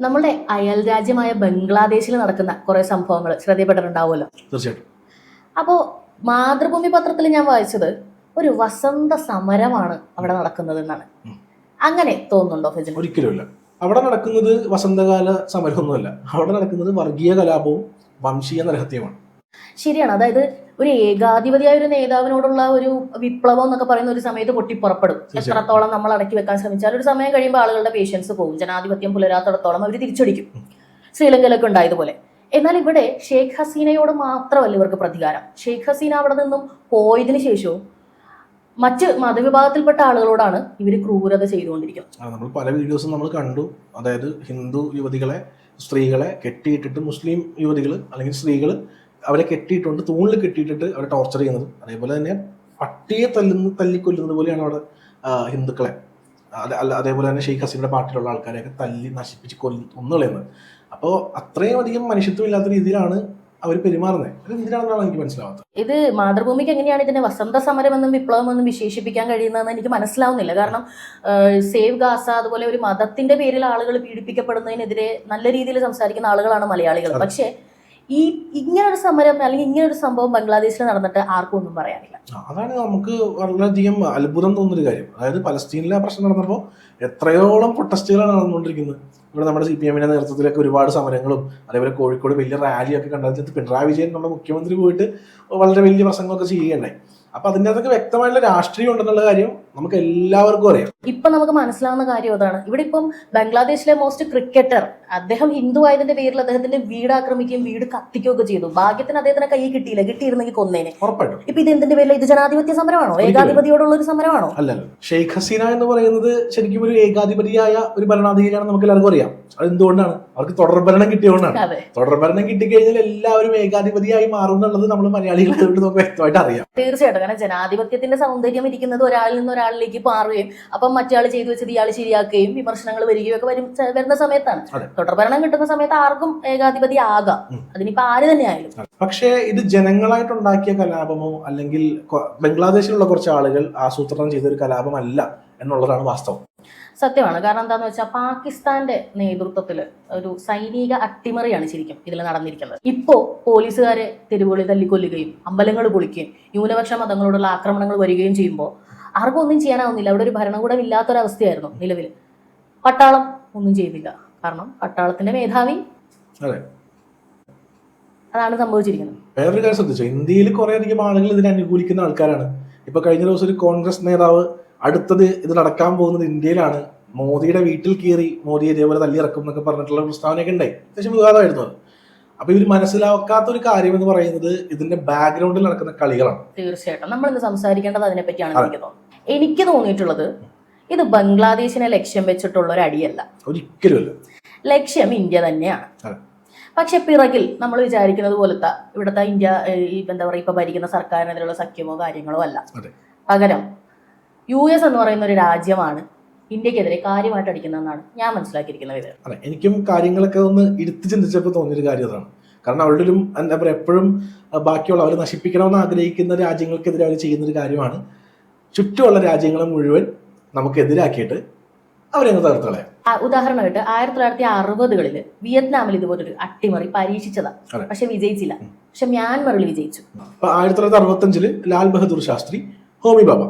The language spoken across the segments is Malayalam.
നമ്മുടെ അയൽ രാജ്യമായ ബംഗ്ലാദേശിൽ നടക്കുന്ന കുറെ സംഭവങ്ങൾ ശ്രദ്ധയപ്പെട്ടിട്ടുണ്ടാവുമല്ലോ തീർച്ചയായിട്ടും. അപ്പോ മാതൃഭൂമി പത്രത്തിൽ ഞാൻ വായിച്ചത് ഒരു വസന്ത സമരമാണ് അവിടെ നടക്കുന്നത് എന്നാണ് അങ്ങനെ തോന്നുന്നുണ്ടോ ഫെജിൻ ഒരിക്കലുമില്ല. അവിടെ നടക്കുന്നത് വസന്തകാല സമരമൊന്നുമല്ല. അവിടെ നടക്കുന്നത് വർഗീയ കലാപവും വംശീയ നരഹത്യമാണ് ശരിയാണ്. അതായത് ഒരു ഏകാധിപതിയായ ഒരു നേതാവിനോടുള്ള ഒരു വിപ്ലവം എന്നൊക്കെ പറയുന്ന ഒരു സമയത്ത് പൊട്ടിപ്പുറപ്പെടും എത്രത്തോളം നമ്മൾ അടക്കി വെക്കാൻ ശ്രമിച്ചാൽ ഒരു സമയം കഴിയുമ്പോൾ ആളുകളുടെ പേഷ്യൻസ് പോകും ജനാധിപത്യം പുലരാത്തിടത്തോളം അവർ തിരിച്ചടിക്കും. ശ്രീലങ്കയിലൊക്കെ ഉണ്ടായതുപോലെ. എന്നാൽ ഇവിടെ ഷെയ്ഖ് ഹസീനയോട് മാത്രമല്ല ഇവർക്ക് പ്രതികാരം. ഷെയ്ഖ് ഹസീന അവിടെ നിന്നും പോയതിനു ശേഷവും മറ്റ് മതവിഭാഗത്തിൽപ്പെട്ട ആളുകളോടാണ് ഇവർ ക്രൂരത ചെയ്തുകൊണ്ടിരിക്കുന്നത്. നമ്മൾ പല വീഡിയോസും നമ്മൾ കണ്ടു. അതായത് ഹിന്ദു യുവതികളെ സ്ത്രീകളെ കെട്ടിയിട്ടിട്ട് മുസ്ലിം യുവതികൾ അല്ലെങ്കിൽ സ്ത്രീകൾ അവരെ കെട്ടിയിട്ടുണ്ട് തൂണിൽ കെട്ടിയിട്ടിട്ട് അവരെ ടോർച്ചർ ചെയ്യുന്നത്. അതേപോലെ തന്നെ പട്ടിയെ തല്ലുന്ന തല്ലിക്കൊല്ലുന്നത് പോലെയാണ് അവിടെ ഹിന്ദുക്കളെ. അല്ല അതേപോലെ തന്നെ ഷെയ്ഖ് ഹസീനയുടെ പാർട്ടിയിലുള്ള ആൾക്കാരെയൊക്കെ തല്ലി നശിപ്പിച്ച് കൊല്ലു ഒന്നുകളയുന്നത് അപ്പോൾ അത്രയും അധികം മനുഷ്യത്വമില്ലാത്ത രീതിയിലാണ് അവർ പെരുമാറുന്നത്. എന്തിനാണെന്നാണ് എനിക്ക് മനസ്സിലാവാത്തത്. ഇത് മാതൃഭൂമിക്ക് എങ്ങനെയാണ് ഇതിനെ വസന്ത വിപ്ലവം എന്നും വിശേഷിപ്പിക്കാൻ കഴിയുന്നതെന്ന് എനിക്ക് മനസ്സിലാവുന്നില്ല. കാരണം സേവ് ഗാസ അതുപോലെ ഒരു മതത്തിന്റെ പേരിൽ ആളുകൾ പീഡിപ്പിക്കപ്പെടുന്നതിനെതിരെ നല്ല രീതിയിൽ സംസാരിക്കുന്ന ആളുകളാണ് മലയാളികൾ. പക്ഷേ ഈ ഇങ്ങനൊരു സമരം അല്ലെങ്കിൽ ഇങ്ങനൊരു സംഭവം ബംഗ്ലാദേശിൽ നടന്നിട്ട് ആർക്കും ഒന്നും പറയാനില്ല. അതാണ് നമുക്ക് വളരെയധികം അത്ഭുതം തോന്നുന്നൊരു കാര്യം. അതായത് പലസ്തീനിലെ പ്രശ്നം നടന്നപ്പോൾ എത്രയോളം പ്രൊട്ടസ്റ്റുകളാണ് നടന്നുകൊണ്ടിരിക്കുന്നത്. ഇവിടെ നമ്മുടെ സി പി എമ്മിന്റെ നേതൃത്വത്തിലൊക്കെ ഒരുപാട് സമരങ്ങളും അതേപോലെ കോഴിക്കോട് വലിയ റാലിയൊക്കെ കണ്ടത് പിണറായി വിജയൻ നമ്മുടെ മുഖ്യമന്ത്രി പോയിട്ട് വളരെ വലിയ പ്രസംഗമൊക്കെ ചെയ്യുകയുണ്ടായി. അപ്പൊ അതിന്റെ അകത്തൊക്കെ വ്യക്തമായിട്ടുള്ള രാഷ്ട്രീയം ഉണ്ടെന്നുള്ള കാര്യം നമുക്ക് എല്ലാവർക്കും അറിയാം. ഇപ്പൊ നമുക്ക് മനസ്സിലാവുന്ന കാര്യം അതാണ്. ഇവിടെ ഇപ്പം ബംഗ്ലാദേശിലെ മോസ്റ്റ് ക്രിക്കറ്റർ അദ്ദേഹം ഹിന്ദു ആയതിന്റെ പേരിൽ അദ്ദേഹത്തിന്റെ വീട് ആക്രമിക്കുകയും വീട് കത്തിക്കുകയൊക്കെ ചെയ്തു. ഭാഗ്യത്തിന് അദ്ദേഹത്തിന് കൈ കിട്ടിയില്ല. കിട്ടിയിരുന്നെങ്കിൽ കൊന്നേനെ. ഉറപ്പായിട്ടും. ഇപ്പൊ ഇത് എന്തിന്റെ പേരിൽ ഇത് ജനാധിപത്യ സമരമാണോ. ഏകാധിപതിയോടുള്ള ഒരു സമരമാണോ? അല്ല ഷെയ്ഖ് ഹസീന എന്ന് പറയുന്നത് ശരിക്കും ഒരു ഏകാധിപതിയായ ഒരു ഭരണാധികാരിയാണ് നമുക്ക് എല്ലാവർക്കും അറിയാം. അത് എന്തുകൊണ്ടാണ്? അവർക്ക് തുടർ ഭരണം കിട്ടിയതുകൊണ്ടാണ്. തുടർ ഭരണം കിട്ടിക്കഴിഞ്ഞാൽ എല്ലാവരും ഏകാധിപതിയായി മാറും എന്നുള്ളത് നമ്മൾ മലയാളികളായതുകൊണ്ട് നമുക്ക് വ്യക്തമായിട്ട് അറിയാം. തീർച്ചയായിട്ടും. കാരണം ജനാധിപത്യത്തിന്റെ സൗന്ദര്യം ഇരിക്കുന്നത് ഒരാളിൽ നിന്ന് ഒരാളിലേക്ക് മാറുകയും അപ്പം മറ്റേ ചെയ്തു വെച്ചത് ഇയാൾ ശരിയാക്കുകയും വിമർശനങ്ങൾ വരികയും ഒക്കെ വരും വരുന്ന സമയത്താണ്. തുടർഭരണം കിട്ടുന്ന സമയത്ത് ആർക്കും ഏകാധിപതി ആകാം. അതിനിപ്പോ ആര് തന്നെ ആയാലും പക്ഷേ ഇത് ജനങ്ങളായിട്ടുണ്ടാക്കിയ കലാപമോ അല്ലെങ്കിൽ ബംഗ്ലാദേശിലുള്ള കുറച്ച് ആളുകൾ ആസൂത്രണം ചെയ്ത ഒരു കലാപമല്ല എന്നുള്ളതാണ് വാസ്തവം. സത്യമാണ്. കാരണം എന്താന്ന് വെച്ചാൽ പാകിസ്ഥാന്റെ നേതൃത്വത്തിൽ ഒരു സൈനിക അട്ടിമറിയാണ് ശരിക്കും ഇതിൽ നടന്നിരിക്കുന്നത്. ഇപ്പോ പോലീസുകാരെ തെരുവുകളിൽ തല്ലിക്കൊല്ലുകയും അമ്പലങ്ങൾ പൊളിക്കുകയും ന്യൂനപക്ഷ മതങ്ങളോടുള്ള ആക്രമണങ്ങൾ വരികയും ചെയ്യുമ്പോൾ ആർക്കും ഒന്നും ചെയ്യാനാവുന്നില്ല. അവിടെ ഒരു ഭരണകൂടം ഇല്ലാത്തൊരവസ്ഥയായിരുന്നു നിലവിൽ പട്ടാളം ഒന്നും ചെയ്തില്ല. കാരണം പട്ടാളത്തിന്റെ മേധാവി അതെ. അതാണ് സംഭവിച്ചിരിക്കുന്നത്. വേറൊരു കാര്യം ശ്രദ്ധിച്ചോ? ഇന്ത്യയിൽ കുറെ അധികം ആളുകൾ ഇതിനെ അനുകൂലിക്കുന്ന ആൾക്കാരാണ്. ഇപ്പൊ കഴിഞ്ഞ ദിവസം ഒരു കോൺഗ്രസ് നേതാവ് അടുത്തത് ഇത് നടക്കാൻ പോകുന്നത് ഇന്ത്യയിലാണ്. മോദിയുടെ വീട്ടിൽ കയറി മോദിയെ ഇതേപോലെ തല്ലിയിറക്കും എന്നൊക്കെ പറഞ്ഞിട്ടുള്ള പ്രസ്താവനയൊക്കെ ഉണ്ടായി. അത്യാവശ്യം വിവാദമായിരുന്നു അത്. അപ്പൊ ഇവർ മനസ്സിലാക്കാത്ത ഒരു കാര്യം എന്ന് പറയുന്നത് ഇതിന്റെ ബാക്ക്ഗ്രൗണ്ടിൽ നടക്കുന്ന കളികളാണ്. തീർച്ചയായിട്ടും. നമ്മൾ ഇന്ന് സംസാരിക്കേണ്ടത് അതിനെപ്പറ്റിയാണ് എനിക്ക് തോന്നുന്നത്. എനിക്ക് തോന്നിയിട്ടുള്ളത് ഇത് ബംഗ്ലാദേശിനെ ലക്ഷ്യം വെച്ചിട്ടുള്ള ഒരു അടിയല്ല. ഒരിക്കലും ലക്ഷ്യം ഇന്ത്യ തന്നെയാണ്. പക്ഷെ പിറകിൽ നമ്മൾ വിചാരിക്കുന്നത് പോലത്തെ ഇവിടുത്തെ ഇന്ത്യ ഈ എന്താ പറയുക ഇപ്പൊ ഭരിക്കുന്ന സർക്കാരിനെതിരെയുള്ള സഖ്യമോ കാര്യങ്ങളോ അല്ല. പകരം യു എസ് എന്ന് പറയുന്ന ഒരു രാജ്യമാണ് ഇന്ത്യക്കെതിരെ കാര്യമായിട്ട് അടിക്കുന്നതെന്നാണ് ഞാൻ മനസ്സിലാക്കിയിരിക്കുന്നത് അതെ. എനിക്കും കാര്യങ്ങളൊക്കെ ഒന്ന് എടുത്തു ചിന്തിച്ചപ്പോൾ തോന്നിയൊരു കാര്യം അതാണ്. കാരണം അവരുടെ ഒരു എന്താ പറയുക എപ്പോഴും ബാക്കിയുള്ള അവർ നശിപ്പിക്കണമെന്ന് ആഗ്രഹിക്കുന്ന രാജ്യങ്ങൾക്കെതിരെ അവർ ചെയ്യുന്ന ഒരു കാര്യമാണ്. ചുറ്റുമുള്ള രാജ്യങ്ങൾ മുഴുവൻ നമുക്ക് എതിരാക്കിയിട്ട് അവരങ്ങ് തകർത്ത് കളയാം. ഉദാഹരണമായിട്ട് ആയിരത്തി തൊള്ളായിരത്തി അറുപതുകളിൽ വിയറ്റ്നാമിൽ ഇതുപോലൊരു അട്ടിമറി പരീക്ഷിച്ചതാണ് പക്ഷെ വിജയിച്ചില്ല. പക്ഷെ മ്യാൻമറിൽ വിജയിച്ചു. ആയിരത്തി തൊള്ളായിരത്തി അറുപത്തി അഞ്ചിൽ ലാൽ ബഹദൂർ ശാസ്ത്രി ഹോമി ബാബ.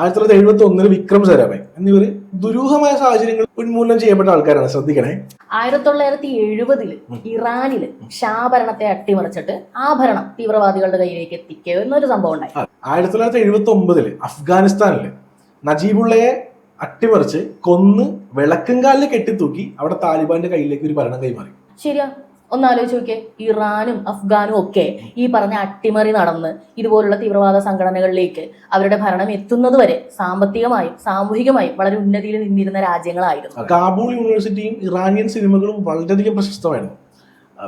ആയിരത്തി തൊള്ളായിരത്തി എഴുപത്തി ഒന്നിൽ വിക്രം സാരാഭായ് എന്നിവർ ദുരൂഹമായ സാഹചര്യങ്ങൾ ഉന്മൂലനം ചെയ്യപ്പെട്ട ആൾക്കാരാണ് ശ്രദ്ധിക്കണേ. ആയിരത്തി തൊള്ളായിരത്തി എഴുപതിൽ ഇറാനിൽ ഷാ ഭരണത്തെ അട്ടിമറിച്ചിട്ട് ആഭരണം ഭരണം തീവ്രവാദികളുടെ കയ്യിലേക്ക് എത്തിക്കുക എന്നൊരു സംഭവം ഉണ്ടായി. ആയിരത്തി തൊള്ളായിരത്തി എഴുപത്തി ഒമ്പതിൽ അഫ്ഗാനിസ്ഥാനിൽ നജീബുള്ളയെ അട്ടിമറിച്ച് കൊന്ന് വിളക്കും കാലിൽ കെട്ടിത്തൂക്കി അവിടെ താലിബാന്റെ കയ്യിലേക്ക് ഒരു ഭരണം കൈമാറി. ശരിയാ. ഒന്ന് ആലോചിച്ച് നോക്കിയേ ഇറാനും അഫ്ഗാനും ഒക്കെ ഈ പറഞ്ഞ അട്ടിമറി നടന്ന് ഇതുപോലുള്ള തീവ്രവാദ സംഘടനകളിലേക്ക് അവരുടെ ഭരണം എത്തുന്നത് വരെ സാമ്പത്തികമായും സാമൂഹികമായും വളരെ ഉന്നതിയിൽ നിന്നിരുന്ന രാജ്യങ്ങളായിരുന്നു. കാബൂൾ യൂണിവേഴ്സിറ്റിയും ഇറാനിയൻ സിനിമകളും വളരെയധികം പ്രശസ്തമായിരുന്നു.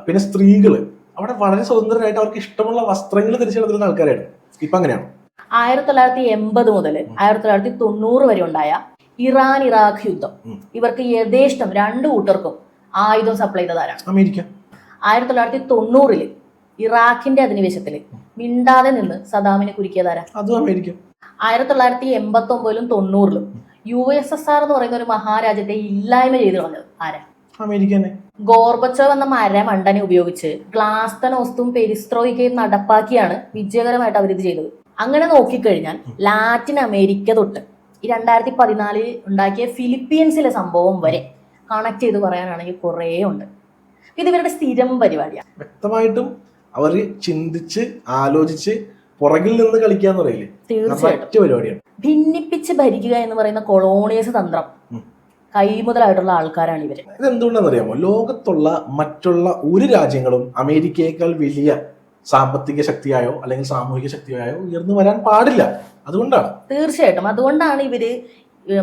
പിന്നെ സ്ത്രീകൾ അവിടെ വളരെ സ്വതന്ത്രരായിട്ട് അവർക്ക് ഇഷ്ടമുള്ള വസ്ത്രങ്ങൾ ധരിച്ചു നടന്നിരുന്ന ആൾക്കാരായിരുന്നു. ഇപ്പൊ അങ്ങനെയാണ്. ആയിരത്തി തൊള്ളായിരത്തി എൺപത് മുതൽ ആയിരത്തി തൊള്ളായിരത്തി തൊണ്ണൂറ് വരെ ഉണ്ടായ ഇറാൻ ഇറാഖ് യുദ്ധം ഇവർക്ക് യഥേഷ്ടം രണ്ടു കൂട്ടർക്കും ആയുധം സപ്ലൈ ചെയ്തതാരാണ് അമേരിക്ക. ആയിരത്തി തൊള്ളായിരത്തി തൊണ്ണൂറിൽ ഇറാഖിന്റെ അധിനിവേശത്തിൽ മിണ്ടാതെ നിന്ന് സദാമിനെ കുരുക്കിയതാരാ ആയിരത്തി തൊള്ളായിരത്തി എൺപത്തി ഒമ്പതിലും തൊണ്ണൂറിലും യു എസ് എസ് ആർ എന്ന് പറയുന്ന ഒരു മഹാരാജ്യത്തെ ഇല്ലായ്മ ചെയ്തു കളഞ്ഞത് ആരാ? അമേരിക്ക തന്നെ. ഗോർബച്ചോവ് എന്ന മരമണ്ടനെ ഉപയോഗിച്ച് ഗ്ലാസ്തനോസ്തും പെരിസ്ത്രോയിക്കയും നടപ്പാക്കിയാണ് വിജയകരമായിട്ട് അവർ ഇത് ചെയ്തത്. അങ്ങനെ നോക്കിക്കഴിഞ്ഞാൽ ലാറ്റിൻ അമേരിക്ക തൊട്ട് ഈ രണ്ടായിരത്തി പതിനാലിൽ ഉണ്ടാക്കിയ ഫിലിപ്പീൻസിലെ സംഭവം വരെ കണക്ട് ചെയ്ത് പറയാനാണെങ്കിൽ കുറേ ഉണ്ട്. ഇത് ഇവരുടെ സ്ഥിരം പരിപാടിയാണ്. വ്യക്തമായിട്ടും അവർ ചിന്തിച്ച് ആലോചിച്ച് പുറകിൽ നിന്ന് കളിക്കാന്ന് പറയില്ലേ? തീർച്ചയായിട്ടും. പരിപാടിയാണ്. ഭിന്നിപ്പിച്ച് ഭരിക്കുക എന്ന് പറയുന്ന കൊളോണിയസ് തന്ത്രം. കൈമുതലായിട്ടുള്ള ആൾക്കാരാണ് ഇവർ. ഇതെന്തുകൊണ്ടാണെന്നറിയാമോ ലോകത്തുള്ള മറ്റുള്ള ഒരു രാജ്യങ്ങളും അമേരിക്കയേക്കാൾ വലിയ സാമ്പത്തിക ശക്തിയായോ അല്ലെങ്കിൽ സാമൂഹിക ശക്തിയായോ ഉയർന്നു വരാൻ പാടില്ല. അതുകൊണ്ടാണ്. തീർച്ചയായിട്ടും. അതുകൊണ്ടാണ് ഇവർ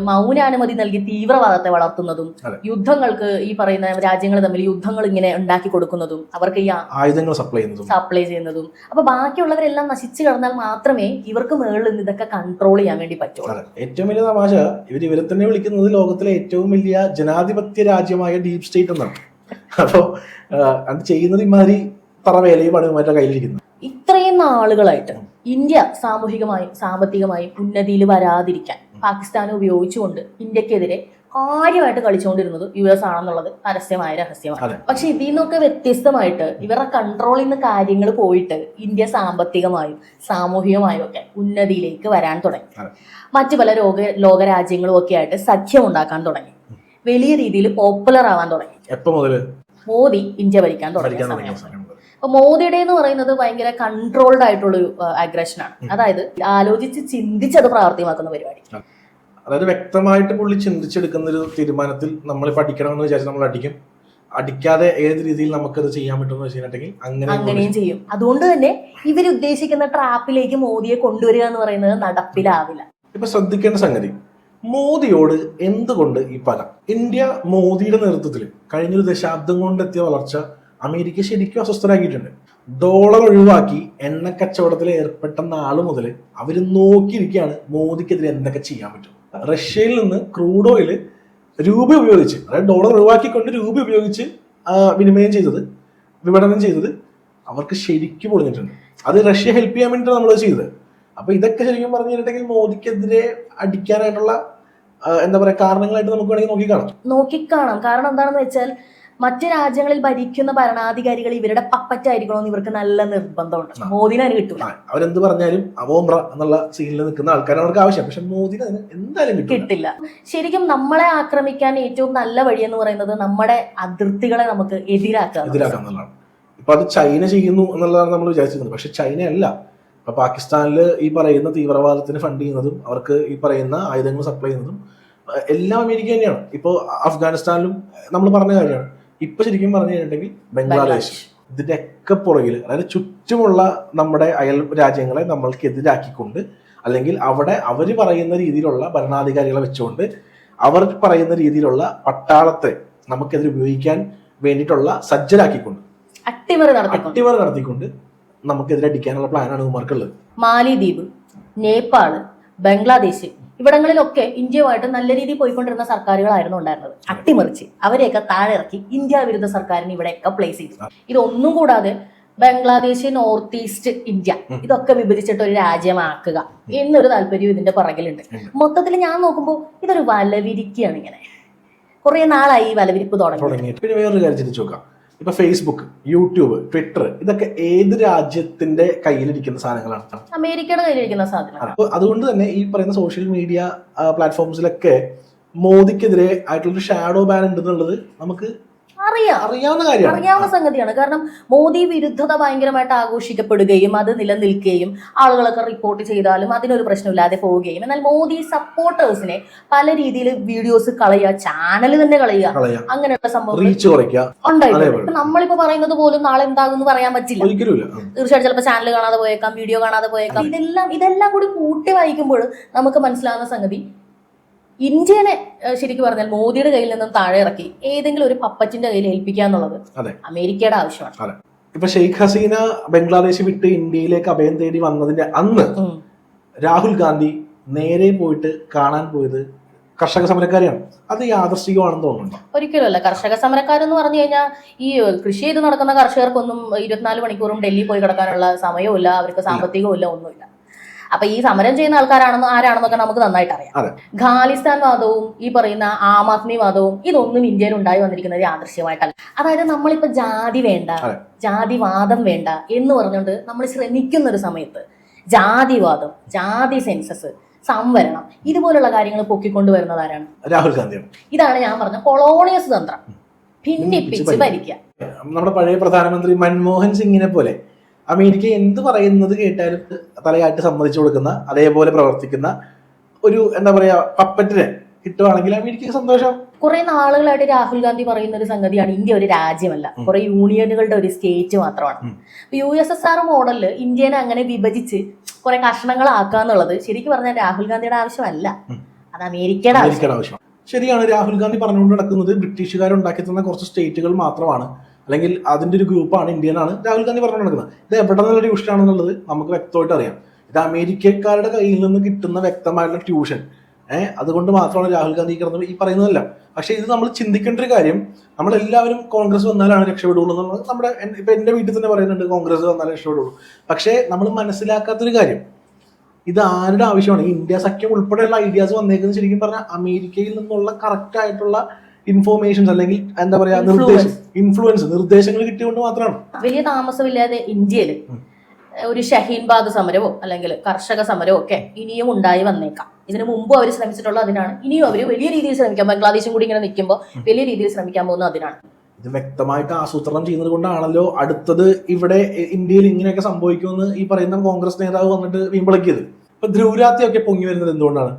മൗനാനുമതി നൽകി തീവ്രവാദത്തെ വളർത്തുന്നതും യുദ്ധങ്ങൾക്ക് ഈ പറയുന്ന രാജ്യങ്ങൾ തമ്മിൽ യുദ്ധങ്ങൾ ഇങ്ങനെ ഉണ്ടാക്കി കൊടുക്കുന്നതും അവർക്ക് ഈ ആയുധങ്ങൾ സപ്ലൈ ചെയ്യുന്നതും. സപ്ലൈ ചെയ്യുന്നതും. അപ്പൊ ബാക്കിയുള്ളവരെല്ലാം നശിച്ചു കിടന്നാൽ മാത്രമേ ഇവർക്ക് മുകളിൽ നിന്ന് ഇതൊക്കെ കൺട്രോൾ ചെയ്യാൻ വേണ്ടി പറ്റുള്ളൂ. ഏറ്റവും വലിയ തമാശ ഇവർ ഇവരെ തന്നെ വിളിക്കുന്നത് ലോകത്തിലെ ഏറ്റവും വലിയ ജനാധിപത്യ രാജ്യമായ ഡീപ് സ്റ്റേറ്റ് എന്നാണ്. അപ്പോ അത് ചെയ്യുന്നത് ഇമാതിരി തറവേലയും പണിയുമായിട്ട് കയ്യിലിരിക്കുന്നു ഇത്രയും നാളുകളായിട്ട് ഇന്ത്യ സാമൂഹികമായും സാമ്പത്തികമായും ഉന്നതിയിൽ വരാതിരിക്കാൻ പാകിസ്ഥാനെ ഉപയോഗിച്ചുകൊണ്ട് ഇന്ത്യക്കെതിരെ കാര്യമായിട്ട് കളിച്ചുകൊണ്ടിരുന്നത് യു എസ് ആണെന്നുള്ളത് പരസ്യമായ രഹസ്യമാണ്. പക്ഷെ ഇതിൽ നിന്നൊക്കെ വ്യത്യസ്തമായിട്ട് ഇവരുടെ കൺട്രോളിൽ നിന്ന് കാര്യങ്ങൾ പോയിട്ട് ഇന്ത്യ സാമ്പത്തികമായും സാമൂഹികമായും ഒക്കെ ഉന്നതിയിലേക്ക് വരാൻ തുടങ്ങി. മറ്റു പല ലോക ലോകരാജ്യങ്ങളും ഒക്കെ ആയിട്ട് സഖ്യം ഉണ്ടാക്കാൻ തുടങ്ങി. വലിയ രീതിയിൽ പോപ്പുലർ ആവാൻ തുടങ്ങി. മോദി ഇന്ത്യ ഭരിക്കാൻ തുടങ്ങിയ ഭരിക്കാൻ തുടങ്ങിയ സമയം സമയം മുതൽ അപ്പൊ മോദിയുടെ എന്ന് പറയുന്നത് ഭയങ്കര കൺട്രോൾഡ് ആയിട്ടുള്ളൊരു അഗ്രഷൻ ആണ്. അതായത് ആലോചിച്ച് ചിന്തിച്ച് അത് പ്രാവർത്തികമാക്കുന്ന പരിപാടി. അതായത് വ്യക്തമായിട്ട് പുള്ളി ചിന്തിച്ചെടുക്കുന്ന ഒരു തീരുമാനത്തിൽ നമ്മൾ പഠിക്കണമെന്ന് വിചാരിച്ച് നമ്മൾ അടിക്കും. അടിക്കാതെ ഏത് രീതിയിൽ നമുക്കത് ചെയ്യാൻ പറ്റുമെന്ന് വെച്ചിട്ടുണ്ടെങ്കിൽ അങ്ങനെ അങ്ങനെയും ചെയ്യും. അതുകൊണ്ട് തന്നെ ഇവർ ഉദ്ദേശിക്കുന്ന ട്രാപ്പിലേക്ക് മോദിയെ കൊണ്ടുവരിക എന്ന് പറയുന്നത് നടപ്പിലാവില്ല. ഇപ്പൊ ശ്രദ്ധിക്കേണ്ട സംഗതി. മോദിയോട് എന്തുകൊണ്ട് ഈ പല? ഇന്ത്യ മോദിയുടെ നേതൃത്വത്തിൽ കഴിഞ്ഞൊരു ദശാബ്ദം കൊണ്ടെത്തിയ വളർച്ച അമേരിക്ക ശരിക്കും അസ്വസ്ഥരാക്കിയിട്ടുണ്ട്. ഡോളർ ഒഴിവാക്കി എണ്ണ കച്ചവടത്തിൽ ഏർപ്പെട്ട നാൾ മുതൽ അവർ നോക്കിയിരിക്കുകയാണ് മോദിക്കെതിരെ എന്തൊക്കെ ചെയ്യാൻ പറ്റും. റഷ്യയിൽ നിന്ന് ക്രൂഡ് ഓയിൽ രൂപ ഉപയോഗിച്ച് അതായത് ഡോളർ ഒഴിവാക്കിക്കൊണ്ട് രൂപ ഉപയോഗിച്ച് വിനിമയം ചെയ്തത് വിപണനം ചെയ്തത് അവർക്ക് ശരിക്കും പൊളിഞ്ഞിട്ടുണ്ട്. അത് റഷ്യ ഹെൽപ്പ് ചെയ്യാൻ വേണ്ടിയിട്ടാണ് നമ്മൾ ചെയ്തത്. അപ്പൊ ഇതൊക്കെ ശരിക്കും പറഞ്ഞു കഴിഞ്ഞിട്ടുണ്ടെങ്കിൽ മോദിക്കെതിരെ അടിക്കാനായിട്ടുള്ള എന്താ പറയാ കാരണങ്ങളായിട്ട് നമുക്ക് വേണമെങ്കിൽ നോക്കിക്കാണാം. നോക്കിക്കാണാം. കാരണം എന്താണെന്ന് വെച്ചാൽ മറ്റ് രാജ്യങ്ങളിൽ ഭരിക്കുന്ന ഭരണാധികാരികൾ ഇവരുടെ പപ്പറ്റായിരിക്കണമെന്ന് ഇവർക്ക് നല്ല നിർബന്ധമുണ്ട്. മോദിനെ അതിന് കിട്ടില്ല അവരെന്ത് പറഞ്ഞാലും അവോമ്ര എന്നുള്ള സീനിൽ നിൽക്കുന്ന ആൾക്കാരാണ് അവർക്ക് ആവശ്യം. പക്ഷെ മോദിനെ അതിന് എന്തായാലും കിട്ടില്ല. ശരിക്കും നമ്മളെ ആക്രമിക്കാൻ ഏറ്റവും നല്ല വഴി എന്ന് പറയുന്നത് നമ്മുടെ അതിർത്തികളെ നമുക്ക് എതിരാക്കാം. എതിരാക്കാം എന്നുള്ളതാണ്. ഇപ്പൊ അത് ചൈന ചെയ്യുന്നു എന്നുള്ളതാണ് നമ്മൾ വിചാരിച്ചിരുന്നത് പക്ഷെ ചൈന അല്ല ഇപ്പൊ പാകിസ്ഥാനിൽ ഈ പറയുന്ന തീവ്രവാദത്തിന് ഫണ്ട് ചെയ്യുന്നതും അവർക്ക് ഈ പറയുന്ന ആയുധങ്ങൾ സപ്ലൈ ചെയ്യുന്നതും എല്ലാം അമേരിക്ക തന്നെയാണ്. ഇപ്പോൾ അഫ്ഗാനിസ്ഥാനിലും നമ്മൾ പറഞ്ഞ കാര്യമാണ്. ഇപ്പൊ ശരിക്കും പറഞ്ഞു കഴിഞ്ഞിട്ടുണ്ടെങ്കിൽ ബംഗ്ലാദേശ്. ഇതിന്റെ ഒക്കെ പുറകിൽ അതായത് ചുറ്റുമുള്ള നമ്മുടെ അയൽ രാജ്യങ്ങളെ നമ്മൾക്ക് എതിരാക്കിക്കൊണ്ട് അല്ലെങ്കിൽ അവിടെ അവർ പറയുന്ന രീതിയിലുള്ള ഭരണാധികാരികളെ വെച്ചുകൊണ്ട് അവർ പറയുന്ന രീതിയിലുള്ള പട്ടാളത്തെ നമുക്കെതിരെ ഉപയോഗിക്കാൻ വേണ്ടിയിട്ടുള്ള സജ്ജരാക്കിക്കൊണ്ട്. അട്ടിമറി നടത്തിക്കൊണ്ട്. അട്ടിമറി നടത്തിക്കൊണ്ട് നമുക്കെതിരെ അടിക്കാനുള്ള പ്ലാനാണ് ഉമാർക്കുള്ളത് മാലിദ്വീപ് നേപ്പാൾ ബംഗ്ലാദേശ് ഇവിടങ്ങളിലൊക്കെ ഇന്ത്യയുമായിട്ട് നല്ല രീതിയിൽ പോയിക്കൊണ്ടിരുന്ന സർക്കാരുകളായിരുന്നു ഉണ്ടായിരുന്നത്. അട്ടിമറിച്ച് അവരെയൊക്കെ താഴെ ഇറക്കി ഇന്ത്യ വിരുദ്ധ സർക്കാരിന് ഇവിടെയൊക്കെ പ്ലേസ് ചെയ്തു. ഇതൊന്നും കൂടാതെ ബംഗ്ലാദേശ് നോർത്ത് ഈസ്റ്റ് ഇന്ത്യ ഇതൊക്കെ വിഭജിച്ചിട്ട് ഒരു രാജ്യമാക്കുക എന്നൊരു താല്പര്യം ഇതിന്റെ പുറകിലുണ്ട്. മൊത്തത്തിൽ ഞാൻ നോക്കുമ്പോൾ ഇതൊരു വലവിരിക്കുകയാണ് ഇങ്ങനെ. കുറെ നാളായി ഈ വലവിരിപ്പ് തുടങ്ങി പിന്നെ വേറൊരു കാര്യം ചിന്തിച്ചു നോക്കാം. ഇപ്പൊ ഫേസ്ബുക്ക് യൂട്യൂബ് ട്വിറ്റർ ഇതൊക്കെ ഏത് രാജ്യത്തിന്റെ കയ്യിലിരിക്കുന്ന സാധനങ്ങളാണ് അമേരിക്കയുടെ കയ്യിലിരിക്കുന്ന സാധനങ്ങൾ. അപ്പൊ അതുകൊണ്ട് തന്നെ ഈ പറയുന്ന സോഷ്യൽ മീഡിയ പ്ലാറ്റ്ഫോംസിലൊക്കെ മോദിക്കെതിരെ ആയിട്ടുള്ളൊരു ഷാഡോ ബാൻ ഉണ്ടെന്നുള്ളത് നമുക്ക് അറിയാം. അറിയാവുന്ന കാര്യമാണ്. അറിയാവുന്ന സംഗതിയാണ്. കാരണം മോദി വിരുദ്ധത ഭയങ്കരമായിട്ട് ആഘോഷിക്കപ്പെടുകയും അത് നിലനിൽക്കുകയും ആളുകളൊക്കെ റിപ്പോർട്ട് ചെയ്താലും അതിനൊരു പ്രശ്നമില്ലാതെ പോവുകയും. എന്നാൽ മോദി സപ്പോർട്ടേഴ്സിനെ പല രീതിയിൽ വീഡിയോസ് കളയുക ചാനൽ തന്നെ കളയുക കളയാം അങ്ങനെയുള്ള സംഭവം ഉണ്ടായിട്ടുണ്ട്. നമ്മളിപ്പോ പറയുന്നത് പോലും നാളെ എന്താകുമെന്ന് പറയാൻ പറ്റില്ല. തീർച്ചയായിട്ടും ചിലപ്പോൾ ചാനൽ കാണാതെ പോയേക്കാം വീഡിയോ കാണാതെ പോയേക്കാം. ഇതെല്ലാം ഇതെല്ലാം കൂടി കൂട്ടി വായിക്കുമ്പോൾ നമുക്ക് മനസ്സിലാവുന്ന സംഗതി ഇന്ത്യനെ ശരിക്കും പറഞ്ഞാൽ മോദിയുടെ കയ്യിൽ നിന്നും താഴെ ഇറക്കി ഏതെങ്കിലും ഒരു പപ്പച്ചിന്റെ കയ്യിൽ ഏൽപ്പിക്കുക എന്നുള്ളത്. അമേരിക്കയുടെ ആവശ്യമാണ്. ഇപ്പൊ ഷെയ്ഖ് ഹസീന ബംഗ്ലാദേശ് വിട്ട് ഇന്ത്യയിലേക്ക് അഭയം തേടി വന്നതിന്റെ അന്ന് രാഹുൽ ഗാന്ധി നേരെ പോയിട്ട് കാണാൻ പോയത് കർഷക സമരക്കാരെയാണ്. അത് യാദർശികമാണെന്ന് തോന്നുന്നുണ്ടോ? ഒരിക്കലുമല്ല കർഷക സമരക്കാരെന്ന് പറഞ്ഞു കഴിഞ്ഞാൽ ഈ കൃഷി ചെയ്ത് നടക്കുന്ന കർഷകർക്കൊന്നും ഇരുപത്തിനാല് മണിക്കൂറും ഡൽഹി പോയി കിടക്കാനുള്ള സമയവും ഇല്ല അവർക്ക് സാമ്പത്തികവും ഇല്ല ഒന്നുമില്ല. അപ്പൊ ഈ സമരം ചെയ്യുന്ന ആൾക്കാരാണെന്ന് ആരാണെന്നൊക്കെ നമുക്ക് നന്നായിട്ട് അറിയാം. ഖാലിസ്ഥാൻ വാദവും ഈ പറയുന്ന ആം ആദ്മി വാദവും ഇതൊന്നും ഇന്ത്യയിൽ ഉണ്ടായി വന്നിരിക്കുന്നത് യാദൃശ്യമായിട്ടല്ല അതായത് നമ്മളിപ്പോ ജാതി വേണ്ട ജാതിവാദം വേണ്ട എന്ന് പറഞ്ഞുകൊണ്ട് നമ്മൾ ശ്രമിക്കുന്ന ഒരു സമയത്ത് ജാതിവാദം ജാതി സെൻസസ് സംവരണം ഇതുപോലുള്ള കാര്യങ്ങൾ പൊക്കിക്കൊണ്ടുവരുന്നത് ആരാണ്? രാഹുൽ ഗാന്ധിയാണ്. ഇതാണ് ഞാൻ പറഞ്ഞ കൊളോണിയസ് തന്ത്രം. ഭിന്നിപ്പിച്ച് ഭരിക്കുക. നമ്മുടെ പഴയ പ്രധാനമന്ത്രി മൻമോഹൻ സിംഗിനെ പോലെ അമേരിക്ക എന്ത് പറയുന്നത് കേട്ടാലും തലയായിട്ട് സമ്മതിച്ചു കൊടുക്കുന്ന അതേപോലെ പ്രവർത്തിക്കുന്ന ഒരു എന്താ പറയാ പപ്പറ്റിനെ കിട്ടുവാണെങ്കിൽ അമേരിക്കക്ക് സന്തോഷം. കുറെ നാളുകളായിട്ട് രാഹുൽ ഗാന്ധി പറയുന്ന ഒരു സംഗതിയാണ് ഇന്ത്യ ഒരു രാജ്യമല്ല. കുറെ യൂണിയനുകളുടെ ഒരു സ്റ്റേറ്റ് മാത്രമാണ്. യു എസ് എസ് ആർ മോഡലിൽ ഇന്ത്യനെ അങ്ങനെ വിഭജിച്ച് കുറെ കഷ്ണങ്ങളാക്കുക എന്നുള്ളത് ശരിക്കും പറഞ്ഞാൽ രാഹുൽ ഗാന്ധിയുടെ ആവശ്യമല്ല. അത് അമേരിക്കയുടെ ആവശ്യം അമേരിക്കയുടെ ആവശ്യം. ശരിയാണ് രാഹുൽ ഗാന്ധി പറഞ്ഞുകൊണ്ട് നടക്കുന്നത് ബ്രിട്ടീഷുകാർ ഉണ്ടാക്കി തന്ന കുറച്ച് സ്റ്റേറ്റുകൾ മാത്രമാണ്. അല്ലെങ്കിൽ അതിന്റെ ഒരു ഗ്രൂപ്പാണ് ഇന്ത്യനാണ് രാഹുൽ ഗാന്ധി പറഞ്ഞു നടക്കുന്നത്. ഇത് എവിടെ നിന്നുള്ള ട്യൂഷൻ ആണെന്നുള്ളത് നമുക്ക് വ്യക്തമായിട്ട് അറിയാം. ഇത് അമേരിക്കക്കാരുടെ കയ്യിൽ നിന്ന് കിട്ടുന്ന വ്യക്തമായിട്ടുള്ള ട്യൂഷൻ ഏഹ് അതുകൊണ്ട് മാത്രമാണ് രാഹുൽ ഗാന്ധി കിടന്നത് ഈ പറയുന്നതല്ല. പക്ഷേ ഇത് നമ്മൾ ചിന്തിക്കേണ്ട ഒരു കാര്യം നമ്മളെല്ലാവരും കോൺഗ്രസ് വന്നാലാണ് രക്ഷപ്പെടുള്ളൂ എന്നുള്ളത് നമ്മുടെ ഇപ്പം എന്റെ വീട്ടിൽ തന്നെ പറയുന്നുണ്ട് കോൺഗ്രസ് വന്നാലേ രക്ഷപ്പെടുള്ളൂ. പക്ഷേ നമ്മൾ മനസ്സിലാക്കാത്തൊരു കാര്യം. ഇത് ആരുടെ ആവശ്യമാണ്? ഇന്ത്യ സഖ്യം ഉൾപ്പെടെയുള്ള ഐഡിയാസ് വന്നേക്കുന്നത് ശരിക്കും പറഞ്ഞാൽ അമേരിക്കയിൽ നിന്നുള്ള കറക്റ്റ് ആയിട്ടുള്ള ഇൻഫോർമേഷൻസ് അല്ലെങ്കിൽ എന്താ പറയാ. നിർദ്ദേശം ഇൻഫ്ലുവൻസ് നിർദ്ദേശങ്ങൾ കിട്ടിയോണ്ട് മാത്രമാണ്. വലിയ താമസമില്ലാതെ ഇന്ത്യയിൽ ഒരു ഷഹീൻ ബാഗ് സമരമോ അല്ലെങ്കിൽ കർഷക സമരവും ഒക്കെ ഇനിയും ഉണ്ടായി വന്നേക്കാം. ഇതിനു മുമ്പ് അവർ ശ്രമിച്ചിട്ടുള്ള അതിനാണ്. ഇനിയും അവർ വലിയ രീതിയിൽ ശ്രമിക്കാം ബംഗ്ലാദേശും കൂടി ഇങ്ങനെ നിൽക്കുമ്പോൾ വലിയ രീതിയിൽ ശ്രമിക്കാൻ പോകുന്ന അതിനാണ്. ഇത് വ്യക്തമായിട്ട് ആസൂത്രണം ചെയ്യുന്നത് കൊണ്ടാണല്ലോ അടുത്തത് ഇവിടെ ഇന്ത്യയിൽ ഇങ്ങനെയൊക്കെ സംഭവിക്കുമെന്ന് ഈ പറയുന്ന കോൺഗ്രസ് നേതാവ് വന്നിട്ട് വീമ്പിളക്കിയത്. ഇപ്പൊ ധ്രുവരാത്തിയൊക്കെ പൊങ്ങി വരുന്നത് എന്തുകൊണ്ടാണ്?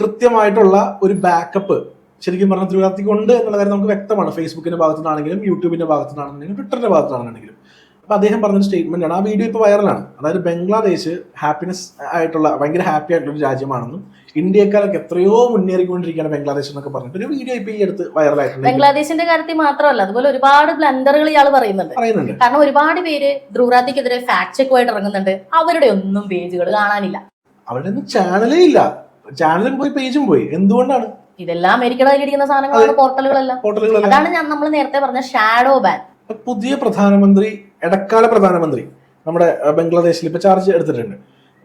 കൃത്യമായിട്ടുള്ള ഒരു ബാക്കപ്പ് ശരിക്കും പറഞ്ഞാൽ ധ്രുവരാത്തിക്ക് ഉണ്ട് എന്നുള്ള കാര്യം നമുക്ക് വ്യക്തമാണ്. ഫേസ്ബുക്കിന്റെ ഭാഗത്തുനിന്നാണെങ്കിലും യൂട്യൂബിന്റെ ഭാഗത്തുനിന്നാണെങ്കിലും ട്വിറ്ററിന്റെ ഭാഗത്തുനിന്നാണെങ്കിലും. അപ്പൊ അദ്ദേഹം പറഞ്ഞൊരു സ്റ്റേറ്റ്മെന്റ് ആണ്. ആ വീഡിയോ ഇപ്പോൾ വൈറലാണ് അതായത് ബംഗ്ലാദേശ് ഹാപ്പിനെസ് ആയിട്ടുള്ള ഭയങ്കര ഹാപ്പി ആയിട്ടുള്ള ഒരു രാജ്യമാണെന്നും ഇന്ത്യക്കാരൊക്കെ എത്രയോ മുന്നേറിക്കൊണ്ടിരിക്കുകയാണ് ബംഗ്ലാദേശ് എന്നൊക്കെ പറഞ്ഞിട്ട് ഒരു വീഡിയോ ഇപ്പോൾ ഈ അടുത്ത് വൈറലായിട്ടുണ്ട് ബംഗ്ലാദേശിന്റെ കാര്യത്തിൽ മാത്രമല്ല അതുപോലെ ഒരുപാട് ബ്ലണ്ടറുകൾ ഇയാൾ പറയുന്നുണ്ട്. പറയുന്നുണ്ട്. കാരണം ഒരുപാട് പേര് ധ്രുവരാതിക്കെതിരെ ഫാക്ട് ചെക്കുമായിട്ട് ഇറങ്ങുന്നുണ്ട്. അവരുടെ ഒന്നും പേജുകൾ കാണാനില്ല. അവരുടെ ഒന്നും ചാനലേ ഇല്ല. ചാനലും പോയി പേജും പോയി. എന്തുകൊണ്ടാണ്? ഇതെല്ലാം അമേരിക്കയുടെ കയ്യിലിരിക്കുന്ന സാധനങ്ങളാണ് പോർട്ടലുകളെല്ലാം. അതാണ് ഞാൻ നമ്മൾ നേരത്തെ പറഞ്ഞ ഷാഡോ ബാൻ. പുതിയ പ്രധാനമന്ത്രി ഇടക്കാല പ്രധാനമന്ത്രി നമ്മുടെ ബംഗ്ലാദേശിൽ ഇപ്പൊ ചാർജ് എടുത്തിട്ടുണ്ട്.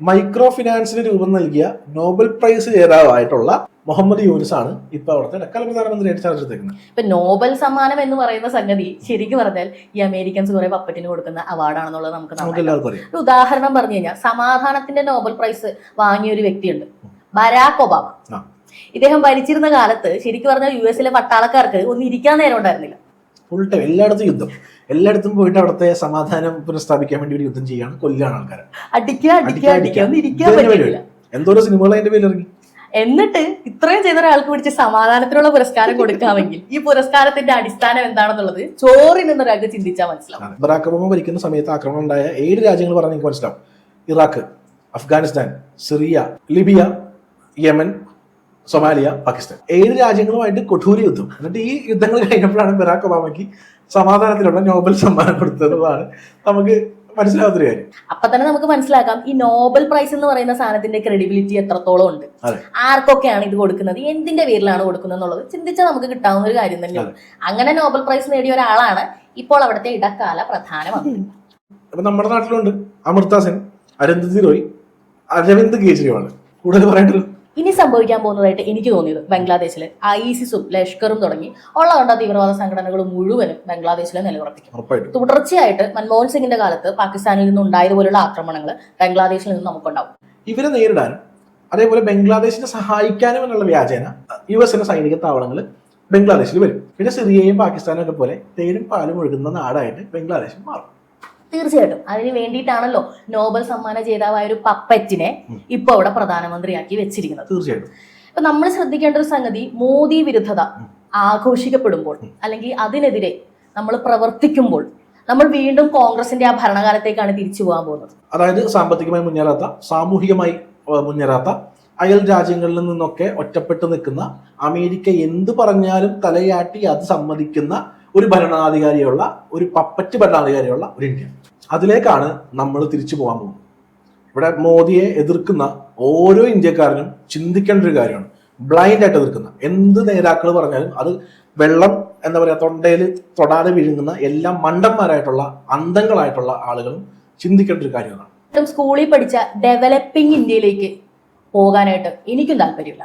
മൈക്രോ ഫിനാൻസിന് രൂപം നൽകിയ നോബൽ പ്രൈസ് ജേതാവായിട്ടുള്ള മുഹമ്മദ് യൂനിസ് ആണ് ഇപ്പൊ അവിടുത്തെ ഇടക്കാല പ്രധാനമന്ത്രിയായിട്ട് ചാർജ് എടുത്തേക്കുന്നത്. ഇപ്പൊ നോബൽ സമ്മാനം എന്ന് പറയുന്ന സംഗതി ശരിക്കും പറഞ്ഞാൽ ഈ അമേരിക്കൻസ് കുറെ പപ്പറ്റിന് കൊടുക്കുന്ന അവാർഡാണെന്നുള്ളത് നമുക്ക് ഒരു ഉദാഹരണം പറഞ്ഞു കഴിഞ്ഞാൽ സമാധാനത്തിന്റെ നോബൽ പ്രൈസ് വാങ്ങിയ ഒരു വ്യക്തിയുണ്ട്. Barack Obama. ഇദ്ദേഹം ഭരിച്ചിരുന്ന കാലത്ത് ശരിക്കും പറഞ്ഞാൽ യു എസിലെ പട്ടാളക്കാർക്ക് ഒന്നും ഇരിക്കാൻ നേരം ഉണ്ടായിരുന്നില്ല. ഫുൾ ടൈം എല്ലായിടത്തും യുദ്ധം. എല്ലായിടത്തും പോയിട്ട് അവിടുത്തെ സമാധാനം പുനഃസ്ഥാപിക്കാൻ വേണ്ടി ഒരു യുദ്ധം ചെയ്യാണ് കൊല്ലാണ് ആൾക്കാരെ. അടിക്കുക അടിക്കുക അടിക്കുക ഒന്നും ഇരിക്കാൻ പറ്റില്ല എന്തോരോ സിനിമകൾ അതിന്റെ പേരിൽ ഇറങ്ങി എന്നിട്ട് ഇത്രയും ചെയ്ത ഒരാൾക്ക് പിടിച്ച് സമാധാനത്തിനുള്ള പുരസ്കാരം കൊടുക്കാമെങ്കിൽ ഈ പുരസ്കാരത്തിന്റെ അടിസ്ഥാനം എന്താണെന്നുള്ളത് ചോറിൽ നിന്ന് ഒരാൾക്ക് ചിന്തിച്ചാൽ മനസ്സിലാവും. ബറാക് ഒബാമ ഭരിക്കുന്ന സമയത്ത് ആക്രമണം ഉണ്ടായ ഏഴ് രാജ്യങ്ങൾ പറഞ്ഞാൽ നിങ്ങൾക്ക് മനസ്സിലാവും. Iraq Afghanistan Syria Libya Yemen Somalia Pakistan. ഏഴ് രാജ്യങ്ങളുമായിട്ട് കൊഠൂര യുദ്ധം. എന്നിട്ട് ഈ യുദ്ധങ്ങൾ കഴിഞ്ഞപ്പോഴാണ് ബറാക് ഒബാമയ്ക്ക് സമാധാനത്തിലുള്ള നോബൽ സമ്മാനം കൊടുത്തതാണ് നമുക്ക് മനസ്സിലാവാത്തൊരു കാര്യം. അപ്പൊ തന്നെ നമുക്ക് മനസ്സിലാക്കാം ഈ നോബൽ പ്രൈസ് എന്ന് പറയുന്ന സാധനത്തിന്റെ ക്രെഡിബിലിറ്റി എത്രത്തോളം ഉണ്ട്. ആർക്കൊക്കെയാണ് ഇത് കൊടുക്കുന്നത്? എന്തിന്റെ പേരിലാണ് കൊടുക്കുന്നത് എന്നുള്ളത് ചിന്തിച്ചാൽ നമുക്ക് കിട്ടാവുന്ന ഒരു കാര്യം തന്നെയാണ് അങ്ങനെ നോബൽ പ്രൈസ് നേടിയ ഒരാളാണ് ഇപ്പോൾ അവിടുത്തെ ഇടക്കാല പ്രധാനമന്ത്രി അപ്പൊ നമ്മുടെ നാട്ടിലുണ്ട് അമൃതാ സെൻ റോയ് അരവിന്ദ് കെജ്രിവാൾ. കൂടുതൽ പറയേണ്ടത് ഇനി സംഭവിക്കാൻ പോകുന്നതായിട്ട് എനിക്ക് തോന്നിയത് ബംഗ്ലാദേശിൽ ഐസിസും ലഷ്കറും തുടങ്ങി. ഉള്ളതുകൊണ്ട് തീവ്രവാദ സംഘടനകൾ മുഴുവനും ബംഗ്ലാദേശിലെ നിലയുറപ്പിക്കും. തുടർച്ചയായിട്ട് മൻമോഹൻ സിംഗിന്റെ കാലത്ത് പാകിസ്ഥാനിൽ നിന്ന് ഉണ്ടായതുപോലുള്ള ആക്രമണങ്ങൾ ബംഗ്ലാദേശിൽ നിന്ന് നമുക്കുണ്ടാവും. ഇവരെ നേരിടാൻ അതേപോലെ ബംഗ്ലാദേശിനെ സഹായിക്കാനും എന്നുള്ള വ്യാജേന യു എസിന്റെ സൈനിക താവളങ്ങൾ ബംഗ്ലാദേശിൽ വരും. പിന്നെ സിറിയയും പാകിസ്ഥാനും ഒക്കെ പോലെ തേനും പാലും ഒഴുകുന്ന നാടായിട്ട് ബംഗ്ലാദേശ് മാറും. തീർച്ചയായിട്ടും. അതിന് വേണ്ടിയിട്ടാണല്ലോ നോബൽ സമ്മാന ജേതാവായ ഒരു പപ്പറ്റിനെ. ഇപ്പൊ അവിടെ പ്രധാനമന്ത്രിയാക്കി വെച്ചിരിക്കുന്നത്. തീർച്ചയായിട്ടും. ഇപ്പൊ നമ്മൾ ശ്രദ്ധിക്കേണ്ട ഒരു സംഗതി മോദി വിരുദ്ധത ആഘോഷിക്കപ്പെടുമ്പോൾ അല്ലെങ്കിൽ അതിനെതിരെ നമ്മൾ പ്രവർത്തിക്കുമ്പോൾ നമ്മൾ വീണ്ടും കോൺഗ്രസിന്റെ ആ ഭരണകാലത്തേക്കാണ് തിരിച്ചു പോകാൻ പോകുന്നത്. അതായത് സാമ്പത്തികമായി മുന്നേറാത്ത സാമൂഹികമായി മുന്നേറാത്ത അയൽ രാജ്യങ്ങളിൽ നിന്നൊക്കെ ഒറ്റപ്പെട്ടു നിൽക്കുന്ന അമേരിക്ക എന്ത് പറഞ്ഞാലും തലയാട്ടി അത് സമ്മതിക്കുന്ന ഒരു ഭരണാധികാരിയുള്ള ഒരു പപ്പറ്റ് ഭരണാധികാരിയുള്ള ഒരു ഇന്ത്യ. അതിലേക്കാണ് നമ്മൾ തിരിച്ചു പോകാൻ പോകുന്നത്. ഇവിടെ മോദിയെ എതിർക്കുന്ന ഓരോ ഇന്ത്യക്കാരനും ചിന്തിക്കേണ്ട ഒരു കാര്യമാണ്. ബ്ലൈൻഡ് ആയിട്ട് എതിർക്കുന്ന. എന്ത് നേതാക്കൾ പറഞ്ഞാലും അത് വെള്ളം എന്താ പറയുക തൊണ്ടയിൽ തൊടാതെ വിഴുങ്ങുന്ന എല്ലാ മണ്ടന്മാരായിട്ടുള്ള അന്തങ്ങളായിട്ടുള്ള ആളുകളും ചിന്തിക്കേണ്ട ഒരു കാര്യമാണ്. സ്കൂളിൽ പഠിച്ച ഡെവലപ്പിംഗ് ഇന്ത്യയിലേക്ക് പോകാനായിട്ട് എനിക്കും താല്പര്യമില്ല.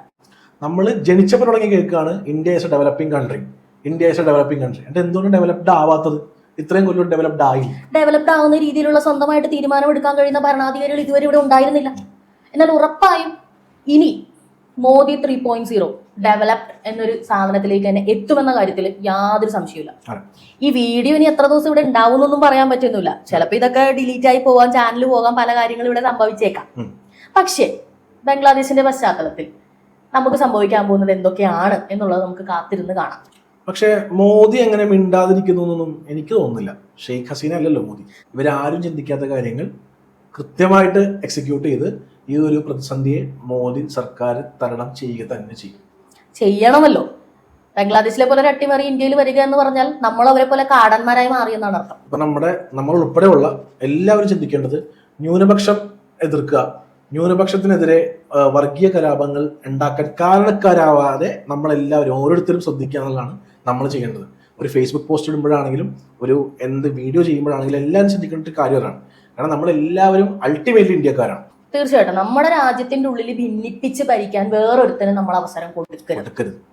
നമ്മൾ ജനിച്ചപ്പോൾ തുടങ്ങി കേൾക്കുകയാണ് India is a developing country India is a developing country എന്നിട്ട് എന്തുകൊണ്ട് ഡെവലപ്ഡ് ആവാത്തത്? ഇത്രയും കൊല്ലം ഡെവലപ്ഡ് ആയി ഡെവലപ്ഡ് ആവുന്ന രീതിയിലുള്ള സ്വന്തമായിട്ട് തീരുമാനം എടുക്കാൻ കഴിയുന്ന ഭരണാധികാരികൾ ഇതുവരെ ഇവിടെ ഉണ്ടായിരുന്നില്ല. എന്നാൽ ഉറപ്പായും ഇനി Modi three point zero developed എന്നൊരു സാധനത്തിലേക്ക് തന്നെ എത്തുമെന്ന കാര്യത്തിൽ യാതൊരു സംശയമില്ല ഈ വീഡിയോ ഇനി എത്ര ദിവസം ഇവിടെ ഉണ്ടാവുമെന്നൊന്നും പറയാൻ പറ്റുന്നില്ല. ചിലപ്പോൾ ഇതൊക്കെ ഡിലീറ്റ് ആയി പോകാൻ ചാനൽ പോകാൻ പല കാര്യങ്ങളും ഇവിടെ സംഭവിച്ചേക്കാം. പക്ഷേ ബംഗ്ലാദേശിന്റെ പശ്ചാത്തലത്തിൽ നമുക്ക് സംഭവിക്കാൻ പോകുന്നത് എന്തൊക്കെയാണ് എന്നുള്ളത് നമുക്ക് കാത്തിരുന്ന് കാണാം. പക്ഷേ മോദി അങ്ങനെ മിണ്ടാതിരിക്കുന്നു എന്നൊന്നും എനിക്ക് തോന്നുന്നില്ല. ഷെയ്ഖ് ഹസീന അല്ലല്ലോ മോദി. ഇവരാരും ചിന്തിക്കാത്ത കാര്യങ്ങൾ കൃത്യമായിട്ട് എക്സിക്യൂട്ട് ചെയ്ത് ഈ ഒരു പ്രതിസന്ധിയെ മോദി സർക്കാർ തരണം ചെയ്യുക തന്നെ ചെയ്യും. ചെയ്യണമല്ലോ. ബംഗ്ലാദേശിലെ പോലെ ഒരു അട്ടിമറി ഇന്ത്യയിൽ വരിക എന്ന് പറഞ്ഞാൽ നമ്മൾ അവരെ പോലെ കാടന്മാരായി മാറിയെന്നാണ് അർത്ഥം. ഇപ്പൊ നമ്മുടെ നമ്മൾ ഉൾപ്പെടെയുള്ള എല്ലാവരും ചിന്തിക്കേണ്ടത് ന്യൂനപക്ഷം എതിർക്കുക. ന്യൂനപക്ഷത്തിനെതിരെ വർഗീയ കലാപങ്ങൾ ഉണ്ടാക്കാൻ കാരണക്കാരാവാതെ നമ്മളെല്ലാവരും ഓരോരുത്തരും ശ്രദ്ധിക്കുക എന്നുള്ളതാണ് നമ്മൾ ചെയ്യേണ്ടത്. ഒരു ഫേസ്ബുക്ക് പോസ്റ്റ് ഇടുമ്പോഴാണെങ്കിലും ഒരു എന്ത് വീഡിയോ ചെയ്യുമ്പോഴാണെങ്കിലും എല്ലാം ശ്രദ്ധിക്കേണ്ട ഒരു കാര്യം അതാണ്. കാരണം നമ്മളെല്ലാവരും അൾട്ടിമേറ്റ്ലി ഇന്ത്യക്കാരാണ്. തീർച്ചയായിട്ടും. നമ്മുടെ രാജ്യത്തിന്റെ ഉള്ളിൽ ഭിന്നിപ്പിച്ച് ഭരിക്കാൻ വേറൊരുത്തനും നമ്മൾ അവസരം കൊടുക്കരുത്.